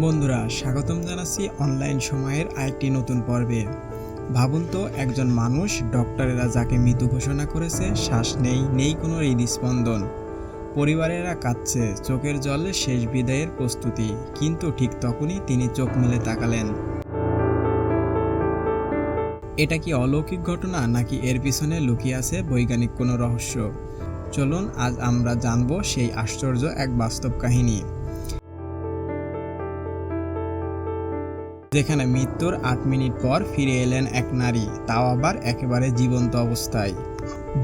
বন্ধুরা, স্বাগতম জানাচ্ছি অনলাইন সময়ের আরেকটি নতুন পর্বে। ভাবুন তো, একজন মানুষ ডক্টরেরা যাকে মৃত্যু ঘোষণা করেছে, শ্বাস নেই নেই কোনো হৃদস্পন্দন। পরিবারেরা কাঁদছে, চোখের জলে শেষ বিদায়ের প্রস্তুতি, কিন্তু ঠিক তখনই তিনি চোখ মেলে তাকালেন। এটা কি অলৌকিক ঘটনা, নাকি এর পিছনে লুকিয়ে আছে বৈজ্ঞানিক কোনো রহস্য? চলুন, আজ আমরা জানব সেই আশ্চর্য এক বাস্তব কাহিনী। যেখানে মৃত্যুর আট মিনিট পর ফিরে এলেন এক নারী, তাও আবার একেবারে জীবন্ত অবস্থায়।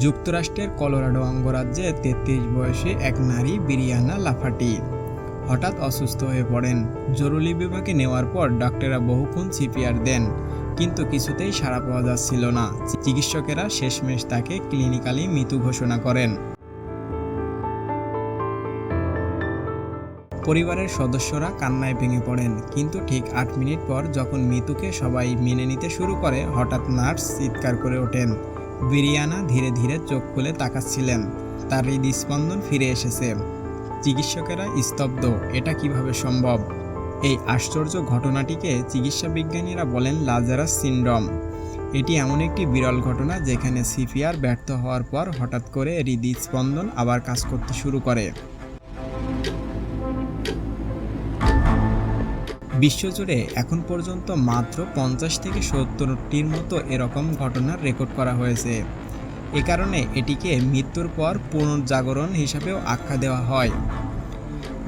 যুক্তরাষ্ট্রের কলোরাডো অঙ্গরাজ্যে তেত্রিশ বয়সী এক নারী বিরিয়ানা লাফাটি। হঠাৎ অসুস্থ হয়ে পড়েন। জরুরি বিভাগে নেওয়ার পর ডাক্তাররা বহুক্ষণ সিপিআর দেন, কিন্তু কিছুতেই সাড়া পাওয়া যাচ্ছিল না। চিকিৎসকেরা শেষমেশ তাকে ক্লিনিক্যালি মৃত্যু ঘোষণা করেন। পরিবারের সদস্যরা কান্নায় ভেঙে পড়েন। কিন্তু ঠিক আট মিনিট পর যখন মিতুকে সবাই মেনে নিতে শুরু করে, হঠাৎ নার্স চিৎকার করে ওঠেন। বিরিয়ানা ধীরে ধীরে চোখ খুলে তাকাচ্ছিলেন। তার হৃদস্পন্দন ফিরে এসেছে। চিকিৎসকেরা স্তব্ধ, এটা কীভাবে সম্ভব? এই আশ্চর্য ঘটনাটিকে চিকিৎসা বিজ্ঞানীরা বলেন লাজারাস সিন্ড্রোম। এটি এমন একটি বিরল ঘটনা যেখানে সিপিআর ব্যর্থ হওয়ার পর হঠাৎ করে হৃদস্পন্দন আবার কাজ করতে শুরু করে। বিশ্বজুড়ে এখন পর্যন্ত মাত্র পঞ্চাশ থেকে সত্তরটির মতো এরকম ঘটনার রেকর্ড করা হয়েছে। এ কারণে এটিকে মৃত্যুর পর পুনর্জাগরণ হিসাবেও আখ্যা দেওয়া হয়।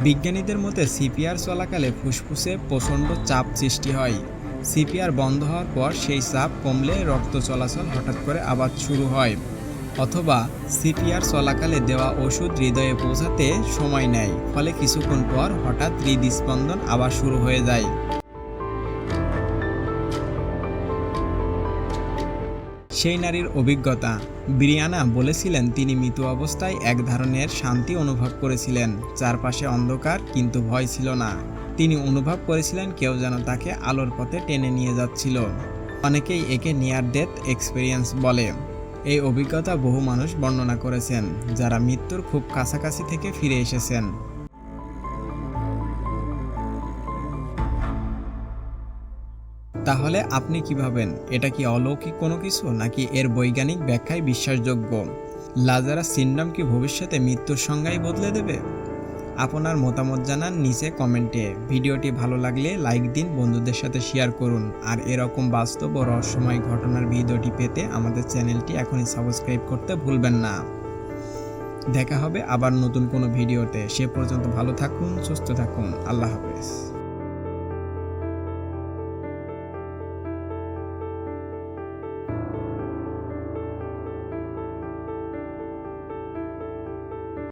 বিজ্ঞানীদের মতে সিপিআর চলাকালে ফুসফুসে প্রচণ্ড চাপ সৃষ্টি হয়। সিপিআর বন্ধ হওয়ার পর সেই চাপ কমলে রক্ত চলাচল হঠাৎ করে আবার শুরু হয়। অথবা সিটিআর চলাকালে দেওয়া ওষুধ হৃদয়ে পৌঁছাতে সময় নেয়, ফলে কিছুক্ষণ পর হঠাৎ হৃদস্পন্দন আবার শুরু হয়ে যায়। সেই নারীর অভিজ্ঞতা। বিরিয়ানা বলেছিলেন তিনি মৃত অবস্থায় এক ধরনের শান্তি অনুভব করেছিলেন চারপাশে অন্ধকার কিন্তু ভয় ছিল না। তিনি অনুভব করেছিলেন কেউ যেন তাকে আলোর পথে টেনে নিয়ে যাচ্ছিল। অনেকেই একে নিয়ার ডেথ এক্সপিরিয়েন্স বলে। এই অভিজ্ঞতা বহু মানুষ বর্ণনা করেছেন, যারা মৃত্যুর খুব কাছাকাছি থেকে ফিরে এসেছেন। তাহলে আপনি কি ভাবেন, এটা কি অলৌকিক কোনো কিছু, নাকি এর বৈজ্ঞানিক ব্যাখ্যায় বিশ্বাসযোগ্য? লাজারা সিন্ডাম কি ভবিষ্যতে মৃত্যুর সংজ্ঞাই বদলে দেবে? আপনার মতামত জানান নিচে কমেন্টে। ভিডিওটি ভালো লাগলে লাইক দিন, বন্ধুদের সাথে শেয়ার করুন। আর এরকম বাস্তব ও রহস্যময় ঘটনার ভিডিওটি পেতে আমাদের চ্যানেলটি এখনই সাবস্ক্রাইব করতে ভুলবেন না। দেখা হবে আবার নতুন কোনো ভিডিওতে। সে পর্যন্ত ভালো থাকুন, সুস্থ থাকুন। আল্লাহ হাফেজ।